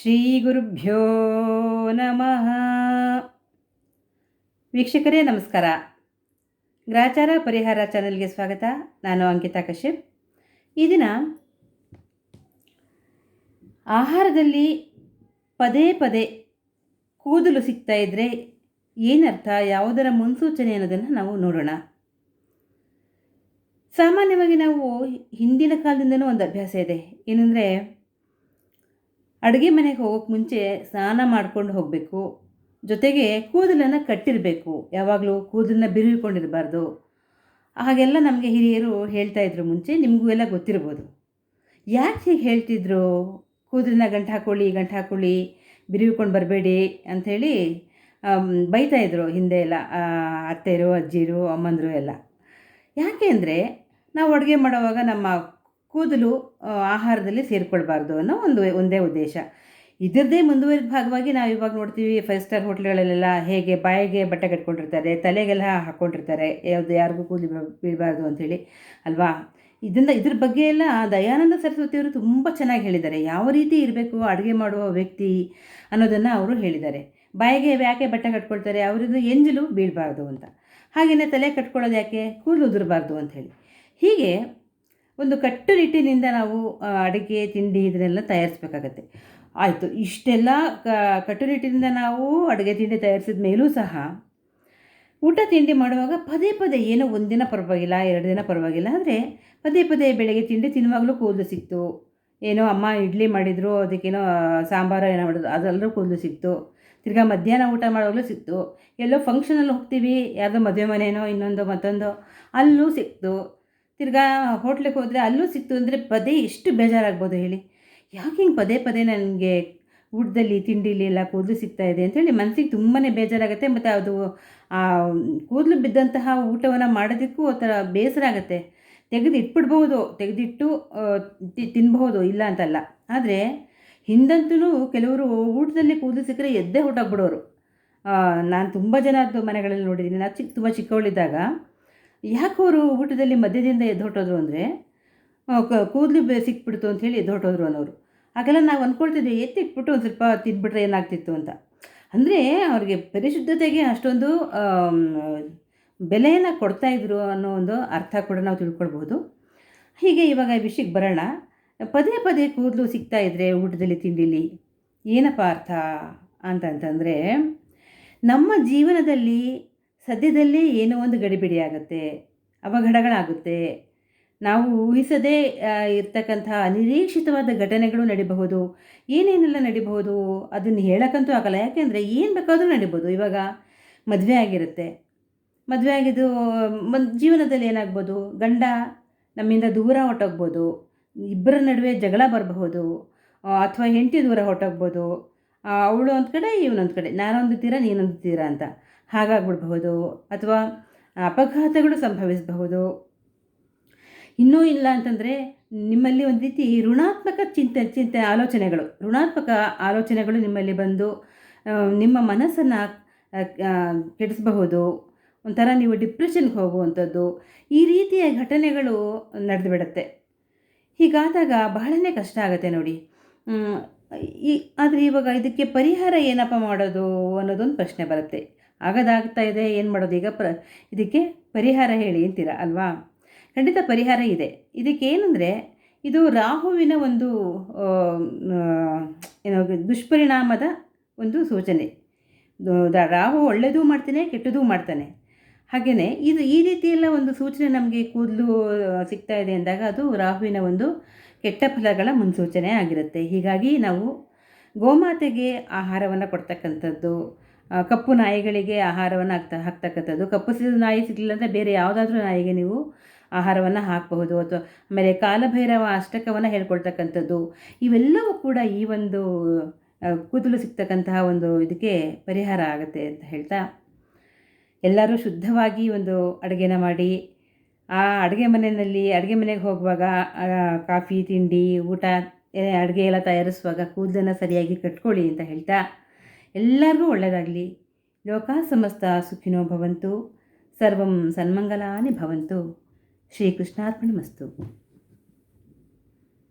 ಶ್ರೀ ಗುರುಭ್ಯೋ ನಮಃ. ವೀಕ್ಷಕರೇ, ನಮಸ್ಕಾರ. ಗ್ರಾಚಾರ ಪರಿಹಾರ ಚಾನೆಲ್ಗೆ ಸ್ವಾಗತ. ನಾನು ಅಂಕಿತಾ ಕಶ್ಯಪ್. ಈ ದಿನ ಆಹಾರದಲ್ಲಿ ಪದೇ ಪದೇ ಕೂದಲು ಸಿಗ್ತಾ ಇದ್ದರೆ ಏನರ್ಥ, ಯಾವುದರ ಮುನ್ಸೂಚನೆ ಅನ್ನೋದನ್ನು ನಾವು ನೋಡೋಣ. ಸಾಮಾನ್ಯವಾಗಿ ನಾವು ಹಿಂದಿನ ಕಾಲದಿಂದನೂ ಒಂದು ಅಭ್ಯಾಸ ಇದೆ. ಏನಂದರೆ ಅಡುಗೆ ಮನೆಗೆ ಹೋಗೋಕ್ಕೆ ಮುಂಚೆ ಸ್ನಾನ ಮಾಡ್ಕೊಂಡು ಹೋಗಬೇಕು. ಜೊತೆಗೆ ಕೂದಲನ್ನು ಕಟ್ಟಿರಬೇಕು. ಯಾವಾಗಲೂ ಕೂದಲನ್ನ ಬಿರುವಿಕೊಂಡಿರಬಾರ್ದು. ಹಾಗೆಲ್ಲ ನಮಗೆ ಹಿರಿಯರು ಹೇಳ್ತಾಯಿದ್ರು ಮುಂಚೆ, ನಿಮಗೂ ಎಲ್ಲ ಗೊತ್ತಿರ್ಬೋದು. ಯಾಕೆ ಹೀಗೆ ಹೇಳ್ತಿದ್ರು? ಕೂದಲನ್ನ ಗಂಟು ಹಾಕ್ಕೊಳ್ಳಿ ಗಂಟು ಹಾಕ್ಕೊಳ್ಳಿ ಬಿರುವಿಕೊಂಡು ಬರಬೇಡಿ ಅಂಥೇಳಿ ಬೈತಾಯಿದ್ರು ಹಿಂದೆ ಎಲ್ಲ ಅತ್ತೆಯರು ಅಜ್ಜಿರು ಅಮ್ಮಂದರು ಎಲ್ಲ. ಯಾಕೆ ಅಂದರೆ, ನಾವು ಅಡುಗೆ ಮಾಡುವಾಗ ನಮ್ಮ ಕೂದಲು ಆಹಾರದಲ್ಲಿ ಸೇರಿಕೊಳ್ಬಾರ್ದು ಅನ್ನೋ ಒಂದು ಒಂದೇ ಉದ್ದೇಶ. ಇದರದ್ದೇ ಮುಂದುವರಿದ ಭಾಗವಾಗಿ ನಾವು ಇವಾಗ ನೋಡ್ತೀವಿ ಫೈವ್ ಸ್ಟಾರ್ ಹೋಟ್ಲ್ಗಳಲ್ಲೆಲ್ಲ ಹೇಗೆ ಬಾಯಿಗೆ ಬಟ್ಟೆ ಕಟ್ಕೊಂಡಿರ್ತಾರೆ, ತಲೆಗೆಲ್ಲ ಹಾಕ್ಕೊಂಡಿರ್ತಾರೆ ಯಾವುದು ಯಾರಿಗೂ ಕೂದಲು ಬೀಳ್- ಬೀಳಬಾರ್ದು ಅಂಥೇಳಿ, ಅಲ್ವಾ? ಇದನ್ನು, ಇದ್ರ ಬಗ್ಗೆ ಎಲ್ಲ ದಯಾನಂದ ಸರಸ್ವತಿಯವರು ತುಂಬ ಚೆನ್ನಾಗಿ ಹೇಳಿದ್ದಾರೆ. ಯಾವ ರೀತಿ ಇರಬೇಕು, ಅಡುಗೆ ಮಾಡುವ ವ್ಯಕ್ತಿ ಅನ್ನೋದನ್ನು ಅವರು ಹೇಳಿದ್ದಾರೆ. ಬಾಯಿಗೆ ಯಾಕೆ ಬಟ್ಟೆ ಕಟ್ಕೊಳ್ತಾರೆ ಅವರಿಂದ ಎಂಜಲು ಬೀಳಬಾರ್ದು ಅಂತ. ಹಾಗೆಯೇ ತಲೆ ಕಟ್ಕೊಳ್ಳೋದು ಯಾಕೆ, ಕೂದಲು ಉದುರಬಾರ್ದು ಅಂಥೇಳಿ. ಹೀಗೆ ಒಂದು ಕಟ್ಟುನಿಟ್ಟಿನಿಂದ ನಾವು ಅಡುಗೆ ತಿಂಡಿ ಇದನ್ನೆಲ್ಲ ತಯಾರಿಸ್ಬೇಕಾಗತ್ತೆ. ಆಯಿತು, ಇಷ್ಟೆಲ್ಲ ಕ, ಕಟ್ಟುನಿಟ್ಟಿನಿಂದ ನಾವು ಅಡುಗೆ, ತಿಂಡಿ ತಯಾರಿಸಿದ ಮೇಲೂ ಸಹ, ಊಟ, ತಿಂಡಿ ಮಾಡುವಾಗ ಪದೇ ಪದೇ ಏನೋ ಒಂದಿನ ಪರವಾಗಿಲ್ಲ, ಎರಡು ದಿನ ಪರವಾಗಿಲ್ಲ ಅಂದರೆ ಪದೇ ಪದೇ ಬೆಳಗ್ಗೆ ತಿಂಡಿ ತಿನ್ನುವಾಗಲೂ ಕೂದಲು ಸಿಕ್ತು. ಏನೋ ಅಮ್ಮ ಇಡ್ಲಿ ಮಾಡಿದ್ರು, ಅದಕ್ಕೇನೋ ಸಾಂಬಾರು ಏನೋ ಮಾಡಿದ್ರು, ಅದೆಲ್ಲರೂ ಕೂದಲು ಸಿಕ್ತು. ತಿರ್ಗಾ ಮಧ್ಯಾಹ್ನ ಊಟ ಮಾಡುವಾಗಲೂ ಸಿಕ್ತು. ಎಲ್ಲೋ ಫಂಕ್ಷನಲ್ಲಿ ಹೋಗ್ತೀವಿ, ಯಾವುದೋ ಮದುವೆ ಮನೆಯೋ ಇನ್ನೊಂದು ಮತ್ತೊಂದು, ಅಲ್ಲೂ ಸಿಕ್ತು. ತಿರ್ಗಾ ಹೋಟ್ಲಿಗೆ ಹೋದರೆ ಅಲ್ಲೂ ಸಿಕ್ತು ಅಂದರೆ ಪದೇ ಎಷ್ಟು ಬೇಜಾರಾಗ್ಬೋದು ಹೇಳಿ. ಯಾಕೆ ಹಿಂಗೆ ಪದೇ ಪದೇ ನನಗೆ ಊಟದಲ್ಲಿ ತಿಂಡಿಲಿ ಎಲ್ಲ ಕೂದಲು ಸಿಗ್ತಾ ಇದೆ ಅಂಥೇಳಿ ಮನಸ್ಸಿಗೆ ತುಂಬಾ ಬೇಜಾರಾಗುತ್ತೆ ಮತ್ತು ಅದು, ಆ, ಕೂದಲು ಬಿದ್ದಂತಹ ಊಟವನ್ನು ಮಾಡೋದಕ್ಕೂ ಒಂಥರ ಬೇಸರ ಆಗುತ್ತೆ. ತೆಗೆದು ಇಟ್ಬಿಡ್ಬೋದು ತೆಗೆದಿಟ್ಟು ತಿನ್ಬಹುದು, ಇಲ್ಲ ಅಂತಲ್ಲ. ಆದರೆ ಹಿಂದಂತೂ ಕೆಲವರು ಊಟದಲ್ಲಿ ಕೂದಲು ಸಿಕ್ಕರೆ ಎದ್ದೇ ಹೊಟ್ಟೋಗ್ಬಿಡೋರು ನಾನು ತುಂಬ ಜನದ್ದು ಮನೆಗಳಲ್ಲಿ ನೋಡಿದ್ದೀನಿ ನಾನು ಚಿಕ್ಕ ತುಂಬ ಚಿಕ್ಕವಳಿದ್ದಾಗ ಯಾಕೆ ಅವರು ಊಟದಲ್ಲಿ ಮಧ್ಯದಿಂದ ಎದ್ದು ಹೊಟ್ಟೋದ್ರು ಅಂದರೆ ಕೂದಲು ಸಿಕ್ಬಿಡ್ತು ಎದ್ದು ಹೊಟ್ಟೋದ್ರು ಅನ್ನೋರು. ಆಗೆಲ್ಲ ನಾವು ಅಂದ್ಕೊಳ್ತಿದ್ವಿ ಎತ್ತಿಟ್ಬಿಟ್ಟು ಒಂದು ಸ್ವಲ್ಪ ತಿದ್ಬಿಟ್ರೆ ಏನಾಗ್ತಿತ್ತು ಅಂತ. ಅಂದರೆ ಅವ್ರಿಗೆ ಪರಿಶುದ್ಧತೆಗೆ ಅಷ್ಟೊಂದು ಬೆಲೆಯನ್ನು ಕೊಡ್ತಾ ಇದ್ರು ಅನ್ನೋ ಒಂದು ಅರ್ಥ ಕೂಡ ನಾವು ತಿಳ್ಕೊಳ್ಬೋದು ಹೀಗೆ ಇವಾಗ ಈ ವಿಷಯಕ್ಕೆ ಬರೋಣ. ಪದೇ ಪದೇ ಕೂದಲು ಸಿಗ್ತಾ ಇದ್ದರೆ ಊಟದಲ್ಲಿ, ತಿಂಡಿಲಿ ಏನಪ್ಪ ಅರ್ಥ ಅಂತಂತಂದರೆ ನಮ್ಮ ಜೀವನದಲ್ಲಿ ಸದ್ಯದಲ್ಲೇ ಏನೋ ಒಂದು ಗಡಿಬಿಡಿ ಆಗುತ್ತೆ, ಅವಘಡಗಳಾಗುತ್ತೆ. ನಾವು ಊಹಿಸದೇ ಇರ್ತಕ್ಕಂಥ ಅನಿರೀಕ್ಷಿತವಾದ ಘಟನೆಗಳು ನಡಿಬಹುದು. ಏನೇನೆಲ್ಲ ನಡಿಬಹುದು ಅದನ್ನು ಹೇಳೋಕ್ಕಂತೂ ಆಗಲ್ಲ. ಯಾಕೆಂದರೆ ಏನು ಬೇಕಾದರೂ ನಡಿಬೋದು ಇವಾಗ ಮದುವೆ ಆಗಿರುತ್ತೆ. ಮದುವೆ ಆಗಿದ್ದು ಜೀವನದಲ್ಲಿ ಏನಾಗ್ಬೋದು? ಗಂಡ ನಮ್ಮಿಂದ ದೂರ ಹೊಟ್ಟೋಗ್ಬೋದು ಇಬ್ಬರ ನಡುವೆ ಜಗಳ ಬರಬಹುದು. ಅಥವಾ ಹೆಂಡತಿ ದೂರ ಹೊಟ್ಟೋಗ್ಬೋದು ಅವಳು ಒಂದು ಕಡೆ, ಇವನೊಂದು ಕಡೆ. ನಾನೊಂದು ತೀರ, ನೀನೊಂದು ತೀರ ಅಂತ. ಹಾಗಾಗ್ಬಿಡ್ಬಹುದು ಅಥವಾ ಅಪಘಾತಗಳು ಸಂಭವಿಸಬಹುದು. ಇನ್ನೂ ಇಲ್ಲ ಅಂತಂದರೆ ನಿಮ್ಮಲ್ಲಿ ಒಂದು ರೀತಿ ಋಣಾತ್ಮಕ ಚಿಂತೆ ಚಿಂತೆ ಆಲೋಚನೆಗಳು, ಋಣಾತ್ಮಕ ಆಲೋಚನೆಗಳು ನಿಮ್ಮಲ್ಲಿ ಬಂದು ನಿಮ್ಮ ಮನಸ್ಸನ್ನು ಕೆಡಿಸಬಹುದು. ಒಂಥರ ನೀವು ಡಿಪ್ರೆಷನ್ಗೆ ಹೋಗುವಂಥದ್ದು. ಈ ರೀತಿಯ ಘಟನೆಗಳು ನಡೆದು ಬಿಡುತ್ತೆ ಹೀಗಾದಾಗ ಬಹಳನೇ ಕಷ್ಟ ಆಗುತ್ತೆ ನೋಡಿ. ಈ, ಆದರೆ ಇವಾಗ ಇದಕ್ಕೆ ಪರಿಹಾರ ಏನಪ್ಪ ಮಾಡೋದು ಅನ್ನೋದೊಂದು ಪ್ರಶ್ನೆ ಬರುತ್ತೆ. ಆಗದಾಗ್ತಾ ಇದೆ, ಏನು ಮಾಡೋದು? ಈಗ ಪ್ರ, ಇದಕ್ಕೆ ಪರಿಹಾರ ಹೇಳಿ ಅಂತೀರ ಅಲ್ವಾ? ಖಂಡಿತ ಪರಿಹಾರ ಇದೆ. ಇದಕ್ಕೇನೆಂದರೆ, ಇದು ರಾಹುವಿನ ಒಂದು ಏನೋ ದುಷ್ಪರಿಣಾಮದ ಒಂದು ಸೂಚನೆ. ರಾಹು ಒಳ್ಳೆಯದೂ ಮಾಡ್ತಾನೆ, ಕೆಟ್ಟದೂ ಮಾಡ್ತಾನೆ. ಹಾಗೆಯೇ ಇದು ಈ ರೀತಿಯೆಲ್ಲ ಒಂದು ಸೂಚನೆ ನಮಗೆ ಕೂದಲು ಸಿಗ್ತಾ ಇದೆ ಅಂದಾಗ ಅದು ರಾಹುವಿನ ಒಂದು ಕೆಟ್ಟ ಫಲಗಳ ಮುನ್ಸೂಚನೆ ಆಗಿರುತ್ತೆ. ಹೀಗಾಗಿ ನಾವು ಗೋಮಾತೆಗೆ ಆಹಾರವನ್ನು ಕೊಡ್ತಕ್ಕಂಥದ್ದು ಕಪ್ಪು ನಾಯಿಗಳಿಗೆ ಆಹಾರವನ್ನು ಹಾಕ್ತಾ, ಹಾಕ್ತಕ್ಕಂಥದ್ದು. ಕಪ್ಪು ನಾಯಿ ಸಿಗಲಿಲ್ಲ ಅಂದರೆ ಬೇರೆ ಯಾವುದಾದ್ರೂ ನಾಯಿಗೆ ನೀವು ಆಹಾರವನ್ನು ಹಾಕಬಹುದು. ಅಥವಾ ಆಮೇಲೆ ಕಾಲಭೈರವ ಅಷ್ಟಕವನ್ನು ಹೇಳ್ಕೊಳ್ತಕ್ಕಂಥದ್ದು. ಇವೆಲ್ಲವೂ ಕೂಡ ಈ ಒಂದು ಕೂದಲು ಸಿಗ್ತಕ್ಕಂತಹ ಒಂದು ಇದಕ್ಕೆ ಪರಿಹಾರ ಆಗುತ್ತೆ ಅಂತ ಹೇಳ್ತಾ. ಎಲ್ಲರೂ ಶುದ್ಧವಾಗಿ ಒಂದು ಅಡುಗೆನ ಮಾಡಿ. ಆ ಅಡುಗೆ ಮನೆಯಲ್ಲಿ, ಅಡುಗೆ ಮನೆಗೆ ಹೋಗುವಾಗ ಕಾಫಿ, ತಿಂಡಿ, ಊಟ ಅಡುಗೆ ಎಲ್ಲ ತಯಾರಿಸುವಾಗ ಕೂದಲನ್ನು ಸರಿಯಾಗಿ ಕಟ್ಕೊಳ್ಳಿ ಅಂತ ಹೇಳ್ತಾ. ಎಲ್ಲರಿಗೂ ಒಳ್ಳೆಯದಾಗಲಿ. ಲೋಕ ಸಮಸ್ತ ಸುಖಿನೋ ಭವಂತು. ಸರ್ವಂ ಸನ್ಮಂಗಲಾನಿ ಭವಂತು. ಶ್ರೀಕೃಷ್ಣಾರ್ಪಣಮಸ್ತು.